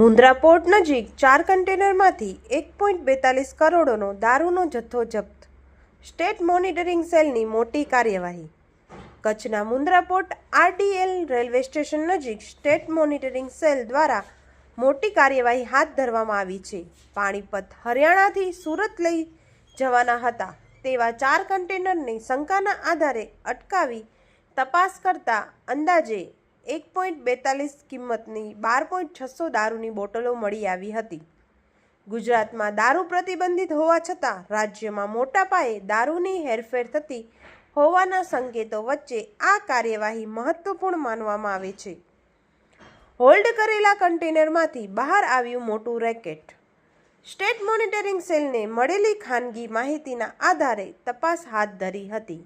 Mundra port નજીક ચાર કન્ટેનરમાંથી એક પોઈન્ટ બેતાલીસ કરોડોનો દારૂનો જથ્થો જપ્ત. સ્ટેટ મોનિટરિંગ સેલની મોટી કાર્યવાહી. કચ્છના Mundra port RDL railway station નજીક સ્ટેટ મોનિટરિંગ સેલ દ્વારા મોટી કાર્યવાહી હાથ ધરવામાં આવી છે. પાણીપત હરિયાણાથી સુરત લઈ જવાના હતા તેવા ચાર કન્ટેનરને શંકાના આધારે અટકાવી તપાસ કરતા અંદાજે એક પોઈન્ટ બેતાલીસ કિંમતની બાર પોઈન્ટ છસો દારૂની બોટલો મળી આવી હતી. ગુજરાતમાં દારૂ પ્રતિબંધિત હોવા છતાં રાજ્યમાં મોટા પાયે દારૂની હેરફેર થતી હોવાના સંકેતો વચ્ચે આ કાર્યવાહી મહત્વપૂર્ણ માનવામાં આવે છે. હોલ્ડ કરેલા કન્ટેનરમાંથી બહાર આવ્યું મોટું રેકેટ. સ્ટેટ મોનિટરિંગ સેલને મળેલી ખાનગી માહિતીના આધારે તપાસ હાથ ધરી હતી.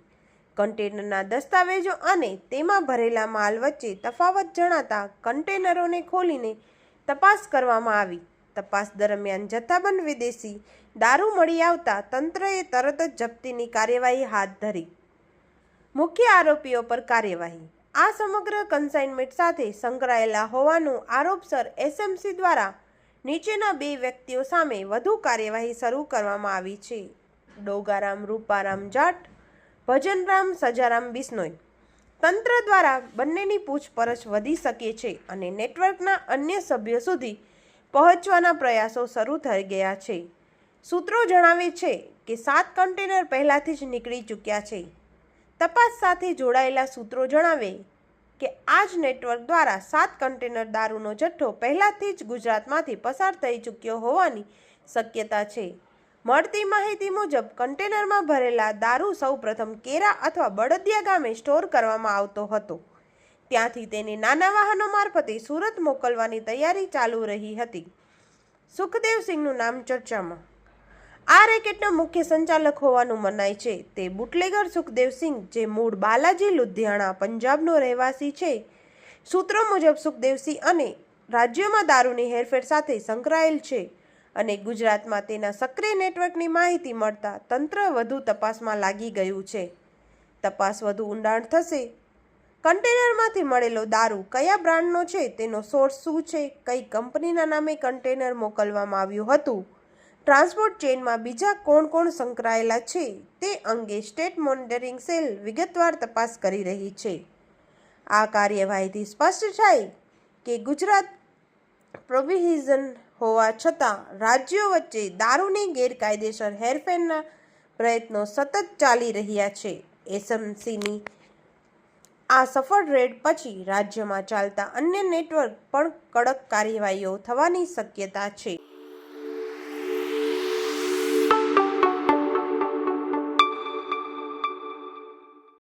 કન્ટેનરના દસ્તાવેજો અને તેમાં ભરેલા માલ વચ્ચે તફાવત જણાતા કન્ટેનરોને ખોલીને તપાસ કરવામાં આવી. તપાસ દરમિયાન જથ્થાબંધ વિદેશી દારૂ મળી આવતા તંત્રએ તરત જ જપ્તીની કાર્યવાહી હાથ ધરી. મુખ્ય આરોપીઓ પર કાર્યવાહી. આ સમગ્ર કન્સાઇનમેન્ટ સાથે સંકળાયેલા હોવાનું આરોપસર એસએમસી દ્વારા નીચેના બે વ્યક્તિઓ સામે વધુ કાર્યવાહી શરૂ કરવામાં આવી છે. ડોગારામ રૂપારામ જાટ ભજનરામ સજારામ બિશ્નોઈ તંત્ર દ્વારા બંનેની પૂછપરછ વધી શકે છે અને નેટવર્કના અન્ય સભ્યો સુધી પહોંચવાના પ્રયાસો શરૂ થઈ ગયા છે. સૂત્રો જણાવે છે કે સાત કન્ટેનર પહેલાંથી જ નીકળી ચૂક્યા છે. તપાસ સાથે જોડાયેલા સૂત્રો જણાવે કે આ જ નેટવર્ક દ્વારા સાત કન્ટેનર દારૂનો જથ્થો પહેલાંથી જ ગુજરાતમાંથી પસાર થઈ ચૂક્યો હોવાની શક્યતા છે. મળતી માહિતી મુજબ કન્ટેનરમાં ભરેલા દારૂ સૌપ્રથમ કેરા અથવા બળદિયા ગામે સ્ટોર કરવામાં આવતો હતો. ત્યાંથી તેને નાના વાહનો મારફતે સુરત મોકલવાની તૈયારી ચાલુ રહી હતી. સુખદેવસિંહનું નામ ચર્ચામાં. આ રેકેટનો મુખ્ય સંચાલક હોવાનું મનાય છે. તે બુટલેગર સુખદેવસિંહ જે મૂળ બાલાજી, લુધિયાણા, પંજાબનો રહેવાસી છે. સૂત્રો મુજબ સુખદેવસિંહ અને રાજ્યમાં દારૂની હેરફેર સાથે સંકળાયેલ છે. અને ગુજરાતમાં તેના સક્રિય નેટવર્કની માહિતી મળતા તંત્ર વધુ તપાસમાં લાગી ગયું છે. તપાસ વધુ ઊંડાણ થશે. કન્ટેનરમાંથી મળેલો દારૂ કયા બ્રાન્ડનો છે, તેનો સોર્સ શું છે, કઈ કંપનીના નામે કન્ટેનર મોકલવામાં આવ્યું હતું, ટ્રાન્સપોર્ટ ચેઇનમાં બીજા કોણ કોણ સંકળાયેલા છે, તે અંગે સ્ટેટ મોનિટરિંગ સેલ વિગતવાર તપાસ કરી રહી છે. આ કાર્યવાહીથી સ્પષ્ટ થાય કે ગુજરાત પ્રોવિઝન હોવા છતાં રાજ્યો વચ્ચે દારૂની ગેરકાયદેસર હેરફેરના પ્રયત્નો સતત ચાલી રહ્યા છે. એસએમસીની આ સફળ રેડ પછી રાજ્યમાં ચાલતા અન્ય નેટવર્ક પણ કડક કાર્યવાહીઓ થવાની શક્યતા છે.